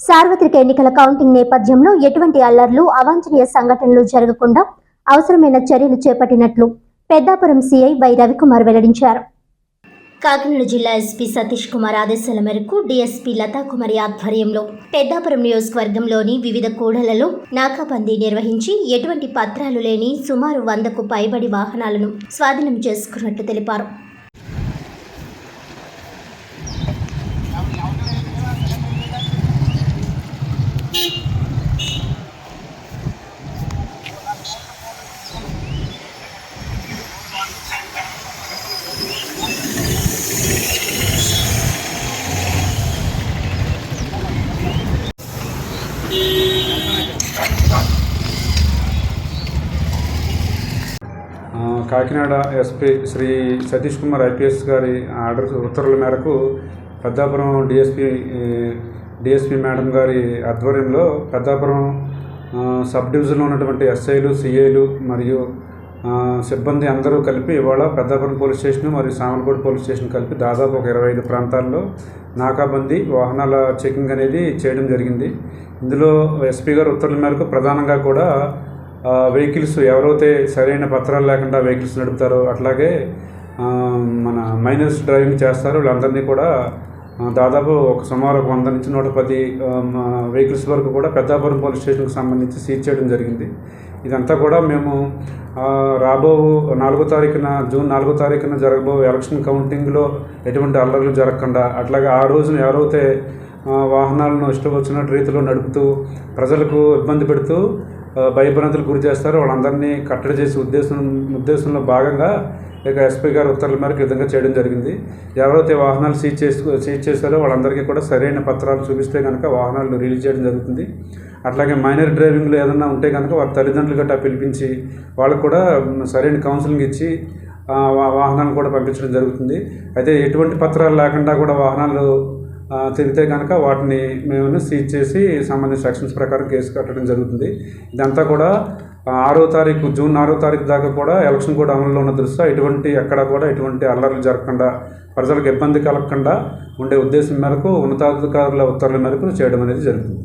సార్వత్రిక ఎన్నికల కౌంటింగ్ నేపథ్యంలో ఎటువంటి అల్లర్లు అవాంఛనీయ సంఘటనలు జరగకుండా అవసరమైన చర్యలు చేపట్టినట్లు పెద్దాపురం సీఐ వై రవికుమార్ వెల్లడించారు. కాకినాడ జిల్లా ఎస్పీ సతీష్ కుమార్ ఆదేశాల మేరకు డీఎస్పీ లతాకుమారి ఆధ్వర్యంలో పెద్దాపురం నియోజకవర్గంలోని వివిధ కూడలలో నాకాబందీ నిర్వహించి ఎటువంటి పత్రాలు లేని సుమారు వందకు పైబడి వాహనాలను స్వాధీనం చేసుకున్నట్లు తెలిపారు ఆ, కాకినాడ ఎస్పీ శ్రీ సతీష్ కుమార్ ఐపీఎస్ గారి ఆర్డర్ ఉత్తర్వుల మేరకు పెద్దాపురం డిఎస్పీ డిఎస్పీ మేడం గారి ఆధ్వర్యంలో పెద్దాపురం సబ్ డివిజన్లో ఉన్నటువంటి ఎస్ఐలు సిఐలు మరియు సిబ్బంది అందరూ కలిపి ఇవాళ పెద్దాపురం పోలీస్ స్టేషన్ మరియు సామలకోట పోలీస్ స్టేషన్ కలిపి దాదాపు ఒక ఇరవై ఐదు ప్రాంతాల్లో నాకాబందీ వాహనాల చెకింగ్ అనేది చేయడం జరిగింది. ఇందులో ఎస్పీ గారు ఉత్తర్వుల మేరకు ప్రధానంగా కూడా వెహికల్స్ ఎవరైతే సరైన పత్రాలు లేకుండా వెహికల్స్ నడుపుతారో అట్లాగే మన మైనర్స్ డ్రైవింగ్ చేస్తారు. వీళ్ళందరినీ కూడా దాదాపు ఒక సుమారు ఒక వంద నుంచి నూట పది వెహికల్స్ వరకు కూడా పెద్దాపురం పోలీస్ స్టేషన్కి సంబంధించి సీజ్ చేయడం జరిగింది. ఇదంతా కూడా మేము రాబో నాలుగో తారీఖున జూన్ నాలుగో తారీఖున జరగబో ఎలక్షన్ కౌంటింగ్లో ఎటువంటి అల్లర్లు జరగకుండా అట్లాగే ఆ రోజున ఎవరైతే వాహనాలను ఇష్టం వచ్చినట్టు రీతిలో నడుపుతూ ప్రజలకు ఇబ్బంది పెడుతూ భయభ్రాంతులు గురి చేస్తారు. వాళ్ళందరినీ కట్టడి చేసే ఉద్దేశం ఉద్దేశంలో భాగంగా ఇక ఎస్పీ గారు ఉత్తర్వుల మేరకు విధంగా చేయడం జరిగింది. ఎవరైతే వాహనాలు సీజ్ చేసు సీజ్ చేశారో వాళ్ళందరికీ కూడా సరైన పత్రాలు చూపిస్తే కనుక వాహనాలు రిలీజ్ చేయడం జరుగుతుంది. అట్లాగే మైనర్ డ్రైవింగ్లో ఏదన్నా ఉంటే కనుక వారి తల్లిదండ్రులు గట్టా పిలిపించి వాళ్ళకు కూడా సరైన కౌన్సిలింగ్ ఇచ్చి ఆ, వాహనాలను కూడా పంపించడం జరుగుతుంది. అయితే ఎటువంటి పత్రాలు లేకుండా కూడా వాహనాలు తిరిగితే కనుక వాటిని మేము సీజ్ చేసి సంబంధించిన సెక్షన్స్ ప్రకారం కేసు కట్టడం జరుగుతుంది. ఇదంతా కూడా ఆరో తారీఖు జూన్ ఆరో తారీఖు దాకా కూడా ఎలక్షన్ కూడా అమలులో ఉన్న దృష్ట్యా ఎటువంటి ఎక్కడ కూడా ఎటువంటి అల్లర్లు జరగకుండా ప్రజలకు ఇబ్బంది కలగకుండా ఉండే ఉద్దేశం మేరకు ఉన్నతాధికారుల ఉత్తర్వుల మేరకు చేయడం అనేది జరుగుతుంది.